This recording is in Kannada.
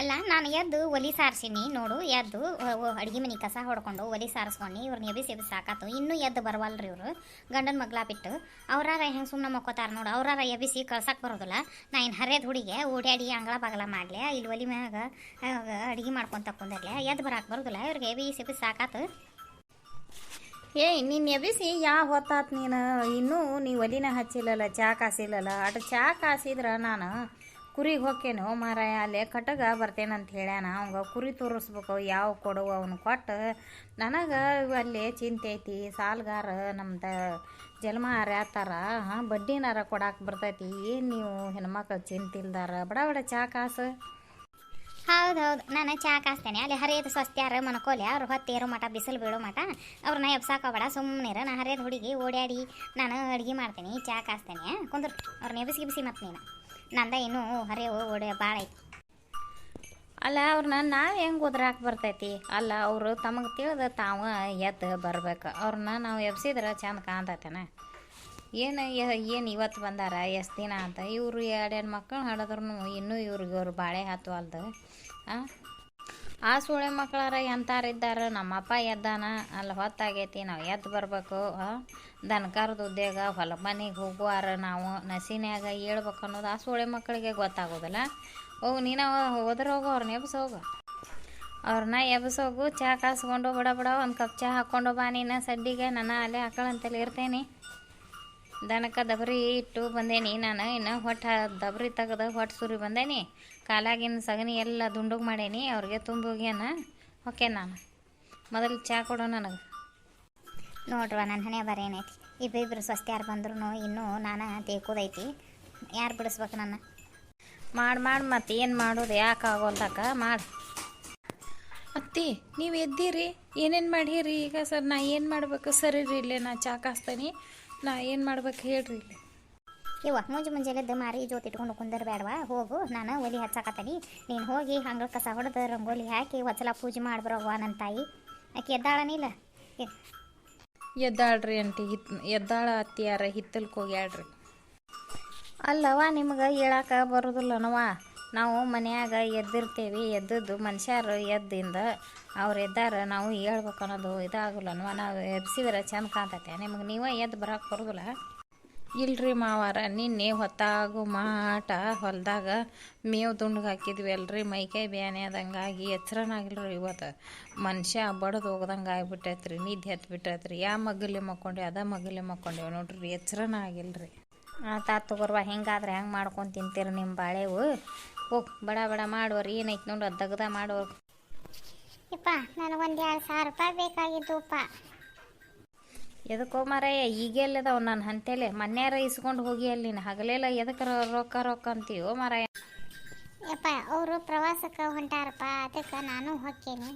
ಅಲ್ಲ, ನಾನು ಎದ್ದು ಒಲಿ ಸಾರಿಸಿನಿ, ನೋಡು, ಎದ್ದು ಅಡುಗೆ ಮನೆ ಕಸ ಹೊಡ್ಕೊಂಡು ಒಲಿ ಸಾರಿಸ್ಕೊಂಡು ಇವ್ರನ್ನ ಎಬಿ ಎಬಿಸಿ ಸಾಕಾತು. ಇನ್ನೂ ಎದ್ದು ಬರವಲ್ರಿ ಇವರು. ಗಂಡನ ಮಗ್ಲ ಬಿಟ್ಟು ಅವ್ರಾರ ಹೆಂಗೆ ಸುಮ್ಮನೆ ಮಕ್ಕೋತಾರ ನೋಡು, ಅವ್ರಾರ ಎಬಿಸಿ ಕಳ್ಸಕ್ಕೆ ಬರೋದಿಲ್ಲ. ನಾ ಇನ್ನು ಹರಿಯದ ಹುಡುಗಿ ಓಡಾಡಿ ಅಂಗಳ ಬಾಗಲ ಮಾಡಲೆ, ಇಲ್ಲಿ ಒಲಿ ಮ್ಯಾಗ ಅಡುಗೆ ಮಾಡ್ಕೊಂತ ಕುಂದಿರಲೆ ಎದ್ದು ಬರಕ್ಕೆ ಬರೋದಿಲ್ಲ, ಇವ್ರಿಗೆ ಎಬಿ ಎಬಿಸಿ ಸಾಕಾತು. ಏಯ್ ನಿನ್ನ ಎಬಿಸಿ ಯಾವ ಹೊತ್ತಾತು ನೀನು? ಇನ್ನೂ ನೀ ಒಲಿನ ಹಚ್ಚಿಲ್ಲಲ್ಲ, ಚಾ ಕಾಸಿಲ್ಲಲ್ಲ. ಅಟ್ ಚಾ ಕಾಸಿದ್ರೆ ನಾನು ಕುರಿಗೆ ಹೊಕ್ಕೇನು ಮಾರಾಯ, ಅಲ್ಲೇ ಕಟಗ ಬರ್ತೇನಂತ ಹೇಳ್ಯಾನ. ಅವಂಗ ಕುರಿ ತೋರಿಸ್ಬೇಕು, ಯಾವ ಕೊಡು ಅವನು ಕೊಟ್ಟು. ನನಗೆ ಅಲ್ಲಿ ಚಿಂತೆ ಐತಿ, ಸಾಲ್ಗಾರ ನಮ್ದು ಜನ್ಮ ಅರ್ಯಾತಾರ ಹಾಂ, ಬಡ್ಡಿನಾರ ಕೊಡಾಕೆ ಬರ್ತೈತಿ, ಏನು ನೀವು ಹೆಣ್ಮಕ್ಳು ಚಿಂತಿಲ್ದಾರ? ಬಡ ಬಡ ಚಾ ಕಾಸು. ಹೌದು ಹೌದು ನಾನು ಚಾ ಕಾಸ್ತೇನೆ. ಅಲ್ಲಿ ಹರಿಯದ ಸ್ವಸ್ತ್ಯಾರ ಮನ್ಕೋಲೆ, ಅವ್ರು ಹೊತ್ತೇರು ಮಠ, ಬಿಸಿಲು ಬೀಳೋ ಮಠ. ಅವ್ರನ್ನ ಎಬ್ಸಾಕೋಬೇಡ ಸುಮ್ಮನೆ ನಾನು ಹರಿಯದ ಹುಡುಗಿ ಓಡ್ಯಾಡಿ, ನಾನು ಅಡುಗೆ ಮಾಡ್ತೀನಿ, ಚಾ ಕಾಸ್ತೇನೆ. ಕುಂದ್ರು, ಅವ್ರನ್ನ ಎಬ್ಸಿ ಬಿಸಿ ಮತ್ತೆ ನೀನು. ನಂದ ಇನ್ನೂ ಹರಿ ಓಡಿ ಭಾಳ ಐತಿ. ಅಲ್ಲ, ಅವ್ರನ್ನ ನಾವು ಹೆಂಗೆ ಉದ್ರಾಕ್ ಬರ್ತೈತಿ? ಅಲ್ಲ, ಅವರು ತಮಗೆ ತಿಳಿದು ತಾವು ಎದ್ದು ಬರ್ಬೇಕು. ಅವ್ರನ್ನ ನಾವು ಎಬ್ಸಿದ್ರೆ ಚಂದ ಕಾಣ್ತೈತೇನ? ಏನು ಏನು ಇವತ್ತು ಬಂದಾರ, ಎಷ್ಟು ದಿನ ಅಂತ. ಇವರು ಎರಡೆರಡು ಮಕ್ಕಳು ಹಾಡಿದ್ರು ಇನ್ನೂ ಇವ್ರಿಗೆ ಇವ್ರು ಬಾಳೆ ಹತ್ತು ಅಲ್ದು ಆ ಸುಳೆ ಮಕ್ಕಳಾರ ಎಂತಾರಿದ್ದಾರ ನಮ್ಮಪ್ಪ ಎದ್ದಾನ. ಅಲ್ಲಿ, ಹೊತ್ತಾಗೈತಿ, ನಾವು ಎದ್ದು ಬರಬೇಕು. ದನಕಾರದ ಉದ್ಯೋಗ, ಹೊಲ ಮನೆಗೆ ಹೋಗುವಾರ ನಾವು. ನಸಿನ್ಯಾಗ ಹೇಳ್ಬೇಕು ಅನ್ನೋದು ಆ ಸುಳೆ ಮಕ್ಕಳಿಗೆ ಗೊತ್ತಾಗೋದಿಲ್ಲ. ಹೋಗು ನೀನು ಹೋದ್ರೆ ಹೋಗು ಅವ್ರನ್ನ ಎಬ್ಸ ಹೋಗು. ಅವ್ರನ್ನ ಎಬ್ಸೋಗು ಚಹಾ ಕಾಸ್ಕೊಂಡು ಬಡ ಬಡ ಒಂದು ಕಪ್ ಚಹಾ ಹಾಕ್ಕೊಂಡು ಬಾ ನೀನು ಸಡ್ಡಿಗೆ. ನಾನು ಅಲ್ಲೇ ಹಾಕಳಂತೇಳಿ ಇರ್ತೇನೆ. ದನಕ್ಕೆ ದಬರಿ ಇಟ್ಟು ಬಂದೇನಿ ನಾನು. ಇನ್ನು ಹೊಟ್ಟೆ ದಬರಿ ತೆಗೆದು ಹೊಟ್ಟೆ ಸುರಿ ಬಂದೇನಿ. ಕಾಲಾಗಿನ ಸಗಣಿ ಎಲ್ಲ ದುಂಡುಗೆ ಮಾಡೇನಿ. ಅವ್ರಿಗೆ ತುಂಬಿ ಹೋಗ್ಯಾನ. ಓಕೆ ನಾನು. ಮೊದಲು ಚಹಾ ಕೊಡು ನನಗೆ. ನೋಡ್ರವ ನನ್ನ ಹಣೆ ಬರ ಏನೈತಿ. ಇಬ್ಬಿಬ್ರು ಸ್ವಸ್ತ್ಯಾರು ಬಂದ್ರು ಇನ್ನೂ ನಾನು ತೇಕೋದೈತಿ ಯಾರು ಬಿಡಿಸ್ಬೇಕು ನನ್ನ? ಮಾಡಿ ಮಾಡಿ ಮತ್ತೆ ಏನು ಮಾಡೋದು ಯಾಕೆ ಆಗೋಲ್ದಾಕ ಮಾಡಿ. ಅತ್ತಿ ನೀವು ಎದ್ದೀರಿ? ಏನೇನು ಮಾಡಿರಿ ಈಗ ಸರ್ ನಾ ಏನು ಮಾಡಬೇಕು? ಸರಿ ರೀ ಇಲ್ಲೇ ನಾ ಚಾ ಕಾಸ್ತೀನಿ. ನಾ ಏನು ಮಾಡ್ಬೇಕು ಹೇಳ್ರಿ ಇಲ್ಲಿ. ಇವ ಮುಂಜೆ ಮುಂಜಾನೆದ್ದು ಮಾರಿ ಜೋತಿ ಇಟ್ಕೊಂಡು ಕುಂದರ್ ಬೇಡವಾ ಹೋಗು ನಾನು ಒಲಿ ಹಚ್ಚಾಕತ್ತೀನಿ. ನೀನು ಹೋಗಿ ಹಂಗಳ ಕಸ ಹೊಡೆದು ರಂಗೋಲಿ ಹಾಕಿ ವಚಲ ಪೂಜೆ ಮಾಡ್ಬರವ್ವ ನನ್ನ ತಾಯಿ. ಆಕೆ ಎದ್ದಾಳನಿಲ್ಲ ಎದ್ದಾಳ್ರಿ ಅಂಟಿ ಹಿತ್ ಎದ್ದಾಳ ಅತ್ತಿಯಾರ ಹಿತ್ತಲ್ಕೋಗ್ಯಾಳ್ರಿ ಹೋಗ್ಯಾಳ್ರಿ. ಅಲ್ಲವ ನಿಮ್ಗೆ ಹೇಳಕ್ಕೆ ಬರೋದಿಲ್ಲನವ ನಾವು ಮನ್ಯಾಗ ಎದ್ದಿರ್ತೀವಿ, ಎದ್ದದ್ದು ಮನುಷ್ಯರು ಎದ್ದಿಂದ ಅವ್ರು ಎದ್ದಾರ, ನಾವು ಹೇಳ್ಬೇಕು ಅನ್ನೋದು ಇದಾಗಲ್ಲ ನಾವು ಎಬ್ಸಿದ್ರೆ ಚಂದ ಕಾಣ್ತೈತೆ. ನಿಮಗೆ ನೀವೇ ಎದ್ದು ಬರಕ್ಕೆ ಬರೋದಿಲ್ಲ? ಇಲ್ರಿ ಮಾವಾರ, ನಿನ್ನೆ ಹೊತ್ತಾಗು ಮಾಟ ಹೊಲದಾಗ ಮೇವು ದುಂಡ್ಗೆ ಹಾಕಿದ್ವಿ ಅಲ್ರಿ ಮೈಕೈ ಬ್ಯಾನೆ ಆದಂಗಾಗಿ ಎಚ್ಚರನಾಗಿಲ್ರಿ ಇವತ್ತು. ಮನುಷ್ಯ ಬಡದು ಹೋಗ್ದಂಗೆ ಆಗ್ಬಿಟ್ಟೈತ್ರಿ, ನಿದ್ದೆ ಹತ್ತು ಬಿಟ್ಟೈತ್ರಿ. ಯಾ ಮಗ್ಗಲಿ ಮಕ್ಕೊಂಡೆ ಅದ ಮಗ್ಗಲಿ ಮಕ್ಕೊಂಡೇವು ನೋಡ್ರಿ, ಎಚ್ಚರನ ಆಗಿಲ್ರಿ. ಆತ ತಗೋರ್ವ ಹೆಂಗಾದ್ರೆ ಹೆಂಗೆ ಮಾಡ್ಕೊಂಡು ತಿಂತೀರಿ ನಿಮ್ಮ ಬಾಳೆವು? ಹೋಗ್ ಬಡ ಬಡ ಮಾಡುವರು ಏನೈತೆ ನೋಡು ದಗ್ದ ಮಾಡುವರು ಇಪ್ಪ ನನಗೊಂದು ಎರಡು ಸಾವಿರ ರೂಪಾಯಿ ಬೇಕಾಗಿದ್ದುಪ್ಪ ಎದಕ್ಕೋ ಮಾರಾಯ ಈಗೆಲ್ಲದವ ನಾನು ಹಂತೇಲೆ. ಮನ್ಯಾರ ಇಸ್ಕೊಂಡು ಹೋಗಿ ಅಲ್ಲಿ ಹಗಲೆಲ್ಲ ಎದಕ್ಕೆ ರೊಕ್ಕ ರೊಕ್ಕ ಅಂತೀವೋ ಮಾರಾಯ. ಯಪ್ಪ ಅವರು ಪ್ರವಾಸಕ್ಕೆ ಹೊಂಟಾರಪ್ಪ ಅದಕ್ಕೆ ನಾನು ಹೊಕ್ಕೇನಿ.